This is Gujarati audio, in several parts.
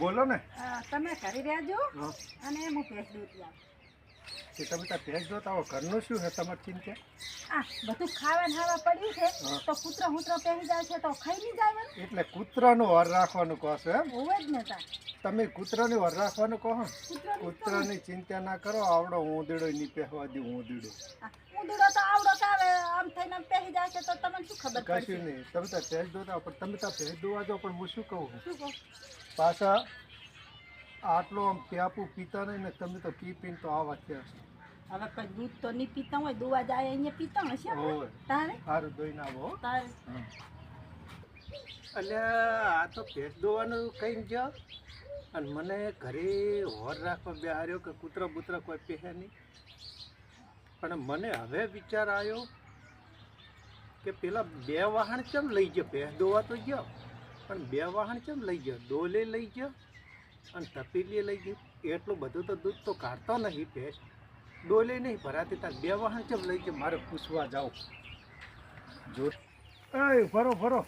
બોલો ને તમે કરી રહ્યા. અને હું ભેજ દૂધ કે તમે ત્યાં ભેંસ જોતા હો ઘરનું શું છે તમારી ચિંતા? આ બધું ખાવા હાવા પડ્યું છે તો કૂતરો હુતરો પહેરી જાય છે તો ખાઈ નહીં જાય ને એટલે કૂતરાનું વર રાખવાનું કહો છો એમ? હોવે જ ને તમે કૂતરાને વર રાખવાનું કહો કૂતરો કૂતરાની ચિંતા ના કરો આવડો ઊંધીડો નહીં પહેવા દઉં ઊંધીડો ઉંદડો તો આવડો કાવે આવે આમ થઈને આમ પહેરી જાય છે તો તમને શું ખબર પડશે? કશું નહીં. તમે ત્યાં ભેંસ દોતા પણ તમે ત્યાં ભેજ દોવા જાઓ પણ હું શું કહું? શું કહું? પાછા આટલો આમ પ્યાપું પીતા નહીં ને તમે તો પી પીને તો આવા થયા છો હવે કઈ દૂધ તો નહીં પીતા હોય દુવા જાય અહીંયા પીતા હશે તારે? સારું દોઈને આવો હો. તારે? એટલે આ તો ભેંસ દોવાનું કઈ ગયો અને મને ઘરે હોર રાખવા બેહાર્યો કે કૂતરા બૂતરા કોઈ પહેરે નહીં. પણ મને હવે વિચાર આવ્યો કે પેલા બે વાહન કેમ લઈ ગયો? ભેંસ દોવા તો ગયો પણ બે વાહન કેમ લઈ ગયો? ડોલે લઈ ગયો? અને તપેલીએ લઈ ગયું. એટલું બધું તો દૂધ તો કાઢતો નહીં ભેંસ. ડોલે નહીં ભરાતી. તાર બે વાહન ચમ લઈ ગયો? મારે પૂછવા જાઉં જો એ ફરો ફરો.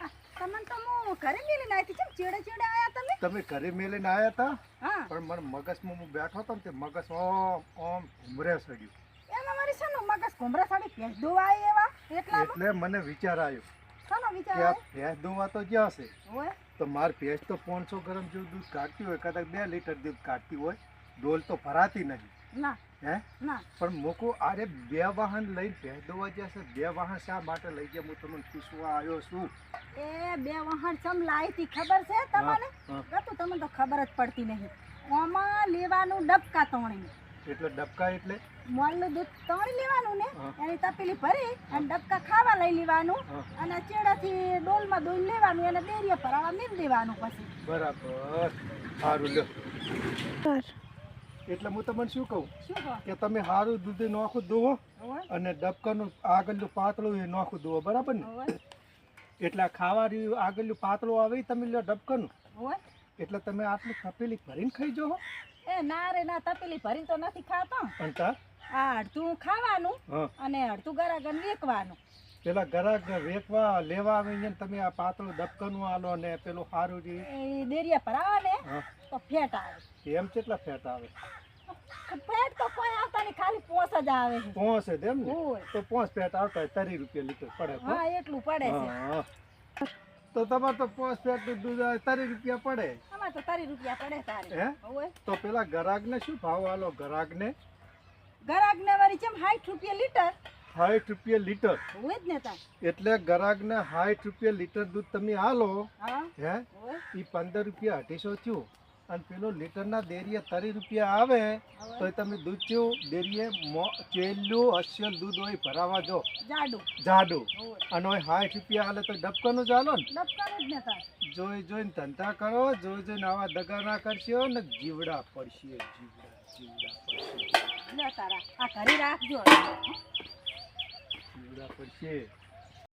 આ, તમને તો હું ઘરે મેલી નાખી છે ચેડે ચેડે આયા તમે? તમે ઘરે મેલીને આવ્યા હતા હા. પણ મને મગજમાં હું બેઠો હતો ને તે મગજ ઓમ ઓમ ઘુમરે ચડ્યું એમાં મારી શાનો મગજ ઘુમરા સાડી? ભેંસ દોવા આવી એવા એટલે મને વિચાર આવ્યો. વિચાર? ભેંસ દોવા તો જ્યાં છે. તો મારી ભેંસ તો પાંચસો ગ્રામ જેવું દૂધ કાઢતી હોય કદાચ બે લીટર દૂધ કાઢતી હોય ડોલ તો ભરાતી નથી. ના. હે? ના. પણ મોકો અરે બે વાહન લઈને ભેંસ દોવા જશે છે બે વાહન શા માટે લઈ ગયા? હું તમને પૂછવા આવ્યો છું. એ બે વાહન ચમ લાવી હતી ખબર છે તમને તો તમને તો ખબર જ પડતી નહીં. આમાં લેવાનું ડબકા તોણી એટલે ડબકા એટલે? મોલનું દૂધ તોણી લેવાનું ને એની તપેલી ભરી અને ડબકા ખાવા લઈ લેવાનું અને ચેડાથી ડોલમાં દોઈ લેવાનું એને ડેરીએ ભરાવા મીર દેવાનું પછી. બરાબર. સારું લો એટલે હું તમને શું કહું? કે તમે સારું દૂધ નોખું દોવો અને ડબકાનું આગળનું પાતળું એ નોખું દો બરાબર ને? એટલે ખાવા રહ્યું આગળનું પાતળું આવે તમે લો ડબકાનું. એટલે તમે આટલી તપેલી ભરીને ખાઈ જો એ ના રે ના તપેલી ભરીને તો નથી ખાતો. આ અડધું ખાવાનું અને અડધું ગરાગન વેકવાનું. પેલા ગરાગ વેકવા લેવા આવીને તમે આ પાતળું દબકનું આલો ને પેલું સારું જે એ ડેરીએ ભરાવા ને તો ફેટ આવે. એમ કેટલા ફેટ આવે? ફેટ તો કોઈ આવતા નહીં ખાલી પોસ જ આવે પોસ જ એમ ને? તો પોસ ફેટ આવતા તરી રૂપિયા લીટર પડે. હા એટલું પડે છે. તો તમારે તો પોસ્ટ ફેટ દૂધ તરી રૂપિયા પડે. તો તારી રૂપિયા પડે તારે. હે? તો પેલા ગરાગને શું ભાવ આલો? ગરાગને? ગરાગ ને વળી ચમ સાઠ રૂપિયા લીટર? સાઠ રૂપિયા લીટર. હોય જ ને તાર. એટલે ગરાગને સાઠ રૂપિયા લીટર દૂધ તમે આલો. હે. એ પંદર રૂપિયા અઢીસો થયું. અને પેલું લીટરના દેરીએ તરી રૂપિયા આવે તો તમે દૂધ ચેવું? દેરીએ મો- ચેલું અસલ દૂધ હોય ભરાવા જો જાડું. અને હોય સાઠ રૂપિયા હાલે તો ડબકાનું ચાલો ને. ડબકાનું જ ને જોઈ જોઈને ધંધા કરો જોઈ જોઈને આવા દગા ના કરશો ને જીવડા પડશે જીવડા જીવડા પડશે. જીવડા પડશે.